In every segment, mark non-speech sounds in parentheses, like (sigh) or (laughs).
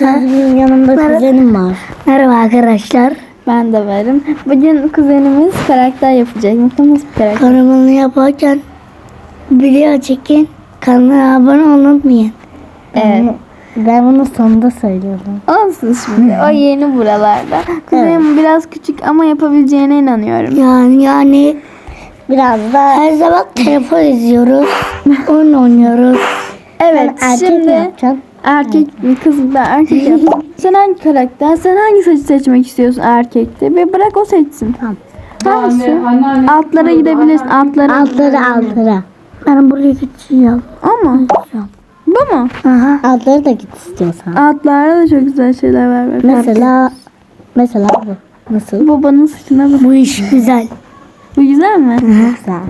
Benim yanımda Merhaba. kuzenim var. Merhaba arkadaşlar. Ben de varım. Bugün kuzenimiz karakter yapacak. Nasıl bir karakter? Kanalı yaparken video çekin. Kanala abone olmayı unutmayın. Evet. Ben bunu sonunda söylüyordum. Olsun şimdi. O yeni buralarda. Kuzenim biraz küçük ama yapabileceğine inanıyorum. Yani yani Biraz da her zaman telefon izliyoruz. (laughs) oyun oynuyoruz. Evet erkek mi şimdi yapacaksın? Erkek mi kız mı ben erkek (laughs) yapayım. sen hangi karakter? Sen hangi saçı seçmek istiyorsun erkekte? Ve bırak o seçsin. Tamam. Hangisi? Altlara gidebilirsin. Altlara. Altları altlara. Ben buraya gideceğim. O mu? Bu mu? Aha. Altları da git istiyorsan. Altlarda da çok güzel şeyler var. Bak. Mesela mesela bu. Nasıl? Babanın saçına bak. Bu iş güzel. Bu güzel mi? Güzel.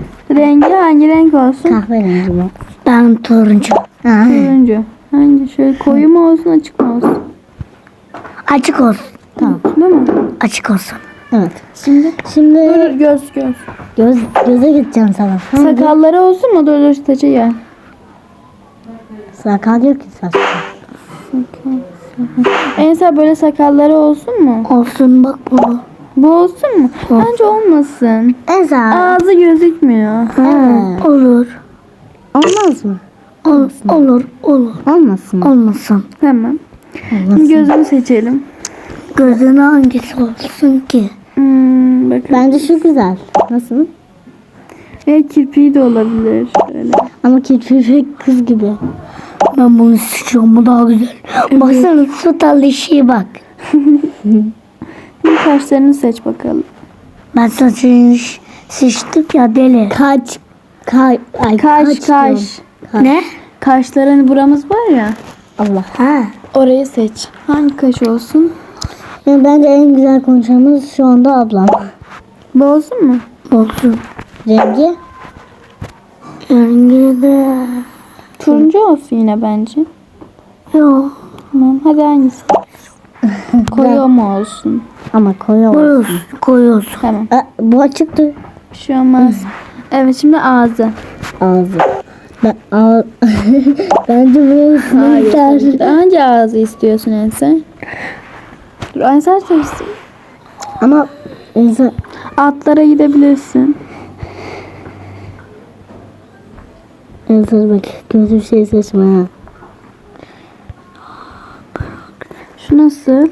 Rengi hangi renk olsun? Kahverengi mi? Ben turuncu. Ha. Turuncu. Hangi? Şöyle koyu mu olsun açık mı olsun? Açık olsun. Tamam. Bu mu? Açık olsun. Evet. Şimdi şimdi Dur göz göz. göz göze gideceğim sana. Hangi? Sakalları olsun mu? Dur dur saçı gel. Sakal yok ki saçta. Ensa böyle sakalları olsun mu? Olsun bak bunu. Bu olsun mu? Bence olmasın. Eza. Ağzı gözükmüyor. Evet. Olur. Olmaz mı? Ol, olur. Olur. Olmasın mı? Olmasın. Tamam. Olmasın. Gözünü seçelim. Gözüne hangisi olsun ki? Hmm, bakın. Bence şu güzel. Nasıl? Ve kirpiği de olabilir. Şöyle. Ama kirpi kız gibi. Ben bunu seçiyorum. Bu daha güzel. Baksana su talişiye bak. (laughs) Bir kaşlarını seç bakalım. Ben saçını seçtim ya deli. Kaç. Kay, ay, Kaş kaç kaş. diyorum. Kaş. Ne? Kaşların hani buramız var ya. Allah. Ha. Orayı seç. Hangi kaş olsun? Yani bence en güzel konuşanımız şu anda ablam. Bu olsun mu? Olsun. Rengi. Rengi de Turuncu olsun yine bence. yok. Tamam hadi hangisi? (laughs) Koyu mu olsun? Ama koyu olsun. Koyuyorsun. Koyuyorsun. Tamam. Aa, bu açıktı. Bir şey olmaz. Evet şimdi ağzı. Ağzı. Ben, ağ... (laughs) bence burası yeter. Hangi ağzı istiyorsun Ensa? Dur Ensa seçsin. Ama insan Altlara gidebilirsin. insan bak kötü bir şey seçme ha. Şu nasıl?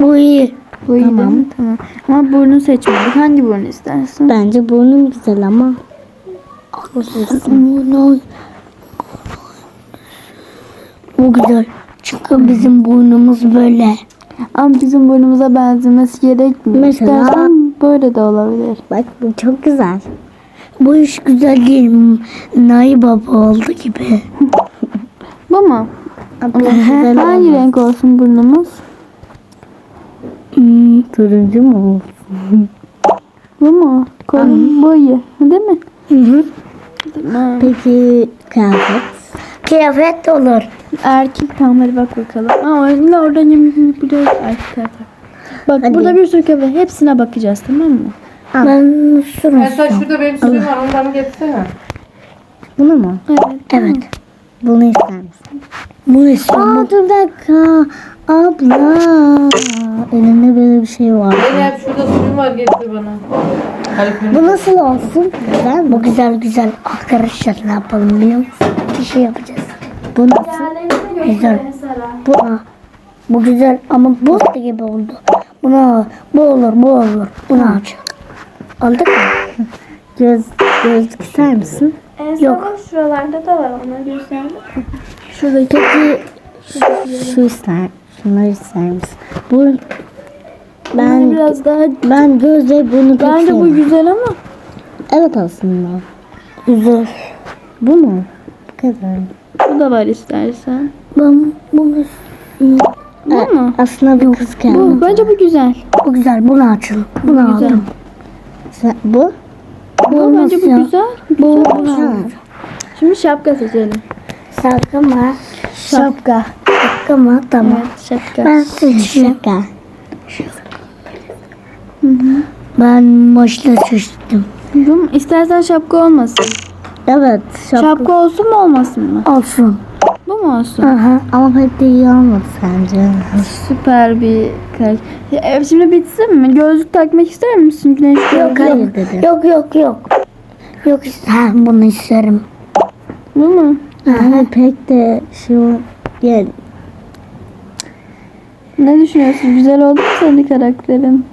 Bu iyi. Bu iyi mi? Tamam. Ama burnu seçmedik. Hangi burnu istersin? Bence burnum güzel ama Bu güzel. Çünkü bizim burnumuz böyle. Ama bizim burnumuza benzemesi gerekmiyor. Mesela- İstersen böyle de olabilir. bak bu çok güzel. Bu iş güzel değil. Nay baba oldu gibi. Bu mu? Hangi renk olsun burnumuz? Hmm, Turuncu mu olsun? Bu mu? Kolun boyu. Değil mi? Hı hı. Tamam. Peki kıyafet? Kıyafet de olur. Erkek tamam hadi bak bakalım. Ama öyle oradan yemek biraz erkek tarafı. Bak Hadi. burada bir sürü kıyafet. Hepsine bakacağız tamam mı? Ben şunu. Esra şurada benim suyum var ondan getirsene? Bunu mu? Evet. Evet. Bunu ister misin? Bunu istiyorum. Aa dur bir dakika. Abla. Elinde böyle bir şey var. Zeynep şurada suyum var getir bana. Bu nasıl olsun? Güzel mi? Bu güzel güzel. Arkadaşlar ne yapalım biliyor musun? Bir şey yapacağız. Bu nasıl? Güzel. Bu, Bu güzel ama bu gibi oldu. Buna bu olur bu olur. Bunu açalım. Aldık mı? (laughs) göz, gözlük ister misin? Yok. Şuralarda da var onları gösterdim. Şuradaki şu, şu ister. Şunları ister misin? Bu ben biraz daha ben gözle bunu pek Bence bu sevmem. güzel ama Evet aslında. Güzel. Bu mu? Bu kadar. bu da var istersen. Ben bunu Bu mu? Aslında bir kız Bu kendisi. bence bu güzel. bu güzel. Bunu açalım. Bunu güzel. aldım. Sen- Bu? Bu bence bu güzel. Bu Ha. Şimdi şapka seçelim. şapka mı? Şapka. Şapka mı? Tamam. Evet şapka. Ben seçiyorum. Şapka. Ben maçla. Bu mu? İstersen şapka olmasın. Evet. Şapka. Şapka olsun mu olmasın mı? Olsun. Bu mu olsun? Aha. Ama pek de iyi olmadı sence. Süper bir. Ya, e, Şimdi bitsin mi? Gözlük takmak ister misin? Güneş Yok yok. dedi. Yok yok yok. Yok ha, bunu isterim. Bu mu? Ama pek de şu yani Ne düşünüyorsun? Güzel oldu mu senin karakterin?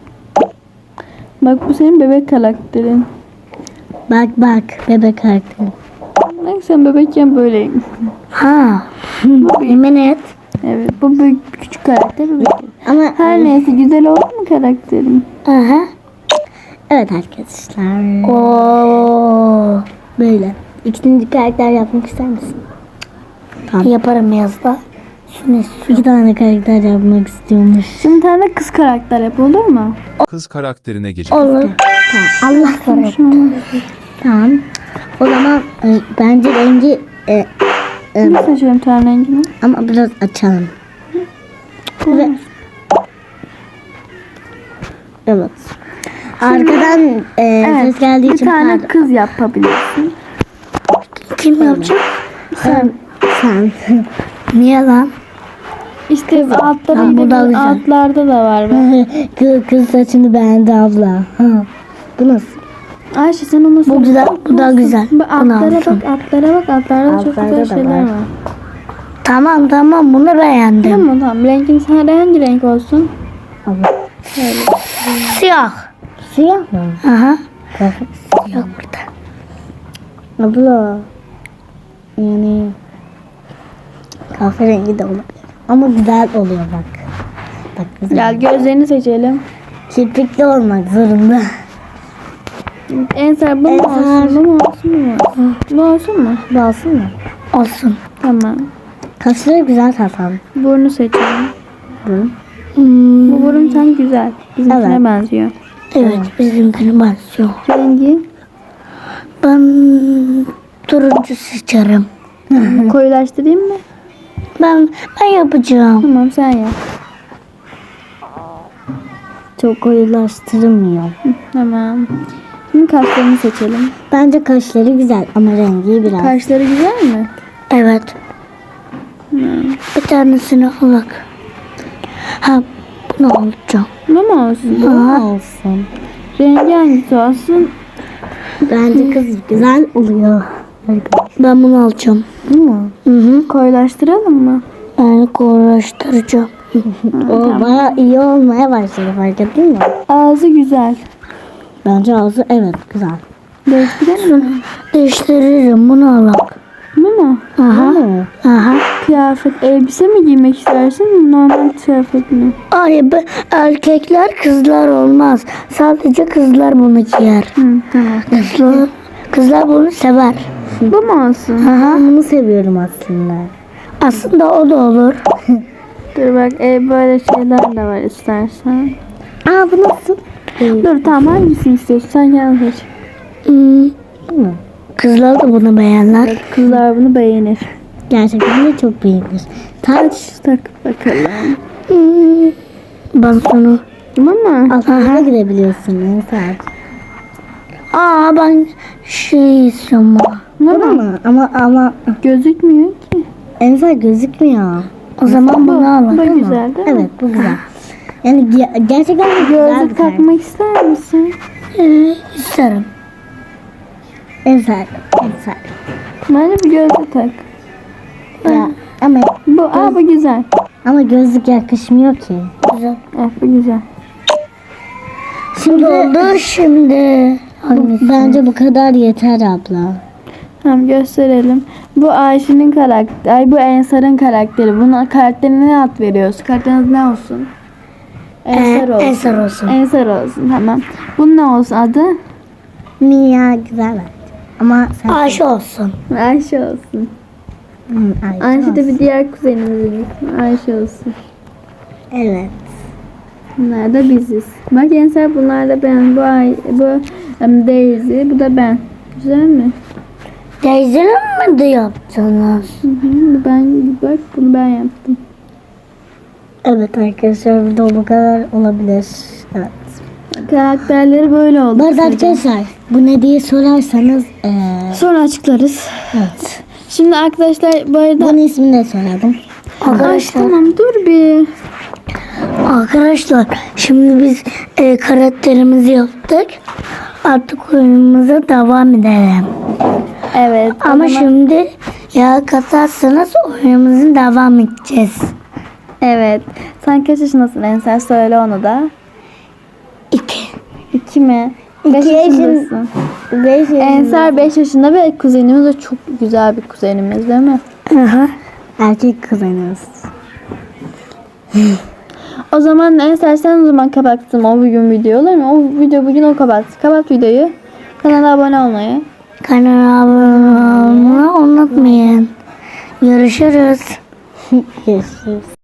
Bak bu senin bebek karakterin. bak bak bebek karakteri. Bak sen bebekken böyleyim. Ha. Yemin et. Evet bu büyük küçük karakter bebek. Ama Her neyse güzel oldu mu karakterim? Aha. evet arkadaşlar. Oo. Böyle. İkinci karakter yapmak ister misin? Yaparım yazda. İstiyorum. İki tane karakter yapmak istiyormuş. Şimdi bir tane kız karakter yap olur mu? Kız karakterine geçelim. Olur. Allah kahretsin. Tamam. O zaman e, bence rengi e, e, Ne seçiyorum ten rengini? ama biraz açalım. Ve, evet. Arkadan e, ses geldiği bir için tane pardon. kız yapabilirsin. Kim yapacak? Sen. Sen. (laughs) Niye lan? İşte altlara bu da gidebilir. güzel. Altlarda da var (laughs) kız, kız saçını beğendi abla. Ha. Bu nasıl? Ayşe sen onu Bu güzel, bu da güzel. Bak Bunu altlara bak, altlara bak. Altlarda da çok Altlarda güzel şeyler var. var. Tamam tamam bunu beğendim. Tamam tamam. Rengin sen hangi renk olsun? Siyah. Siyah mı? Aha. Siyah burada. Abla. Yani kahverengi de olabilir. Ama güzel oluyor bak. Bak güzel. Gel gözlerini seçelim. Kirpikli olmak zorunda. En sağ bu mu olsun? Bu mu olsun? Mu? Bu olsun mu? Bu olsun mu? Olsun. Tamam. Kaşları güzel tatlım. Burnu seçelim. Hmm, Bu burun sen güzel. Bizimkine Evet. benziyor. evet bizimkini benziyor. Rengi Ben turuncu seçerim. koyulaştırayım mı? Ben ben yapacağım. Tamam sen yap. Çok koyulaştırmıyor. Tamam. Şimdi kaşlarını seçelim. Bence kaşları güzel ama rengi biraz. Kaşları güzel mi? Evet. Bir tanesini alak. Ha bunu alacağım. Bu mu olsun? Bu olsun. Rengi hangisi olsun? Bence kız güzel oluyor. Ben bunu alacağım. Bu mu? Hı hı. Koyulaştıralım mı? Ben uğraştıracağım. (laughs) O baya iyi olmaya başladı fark ettin mi? Ağzı güzel. Bence ağzı evet güzel. Değiştirelim mi? (laughs) Değiştiririm bunu alak. Bu mu? Aha. Hı. Aha. Kıyafet, elbise mi giymek istersin? Normal kıyafet mi? Ay be, erkekler kızlar olmaz. Sadece kızlar bunu giyer. Hı, tamam. Kızlar, kızlar bunu sever. Bu mu olsun? Ben bunu seviyorum aslında. Aslında o da olur. (laughs) Dur bak e, böyle şeyler de var istersen. Aa bu nasıl? Dur tamam hangisini istiyorsun? Sen kendin seç. Hmm, Bu mu? Kızlar da bunu beğenler. Evet, kızlar bunu beğenir. Gerçekten de çok beğenir. Taç. Tak bakalım. Hmm, ben sana... Bu mu? Altına gidebiliyorsun en saat. Aa ben şey istiyorum. Bu Bu da mu? Ama ama Gözükmüyor ki. en saat gözükmüyor. O zaman bunu Bu al. güzel değil mi? Evet bu güzel. Yani ge- gerçekten güzel bir Gözlük takmak ister misin? Ee, isterim. En saat. En saat. Bence bir gözlük tak. Ya, ama Bu, aa bu güzel. ama gözlük yakışmıyor ki. Güzel. Evet bu güzel. Şimdi oldu şimdi. Bu- bence bu kadar yeter abla. Tamam gösterelim. Bu Ayşe'nin karakteri. Ay bu Ensar'ın karakteri. Buna karakterine ne ad veriyoruz? Karakteriniz ne olsun? Ensar Ee, olsun. Ensar olsun. Ensar olsun tamam. Bunun ne olsun adı? Mia güzel. Ama sen... Ayşe olsun. Ayşe olsun. Hı, Ayşe Ayşe de olsun. bir diğer kuzenimizin ismi. Ayşe olsun. Evet. Bunlar da biziz. Bak Ensar bunlar da ben. Bu Ay, bu em, Daisy, bu da ben. Güzel mi? Teyzenin mi de yaptınız? Hı hı, ben bak bunu ben yaptım. Evet arkadaşlar video bu kadar olabilir. Evet. Karakterleri böyle oldu. Kısaca. arkadaşlar bu ne diye sorarsanız eee Sonra açıklarız. evet. Şimdi arkadaşlar bu arada... Bunun ismini de söyledim. Ay, Arkadaşlar, tamam dur bir. arkadaşlar şimdi biz e, karakterimizi yaptık. Artık oyunumuza devam edelim. Evet. Ama zaman- şimdi ya katarsanız oyunumuzu devam edeceğiz. Evet. Sen kaç yaşındasın Ensar? Söyle onu da. İki. İki mi? Beş İki yaşın- yaşındasın. Beş Ensar 5 yaşında ve kuzenimiz de çok güzel bir kuzenimiz değil mi? Aha. erkek kızınız. (laughs) O zaman Ensar sen o zaman kapattın o bugün video olur mu? O video bugün o kapattı. Kapat videoyu. Kanala abone olmayı. Kanala abone olmayı unutmayın. Görüşürüz. (laughs) Görüşürüz.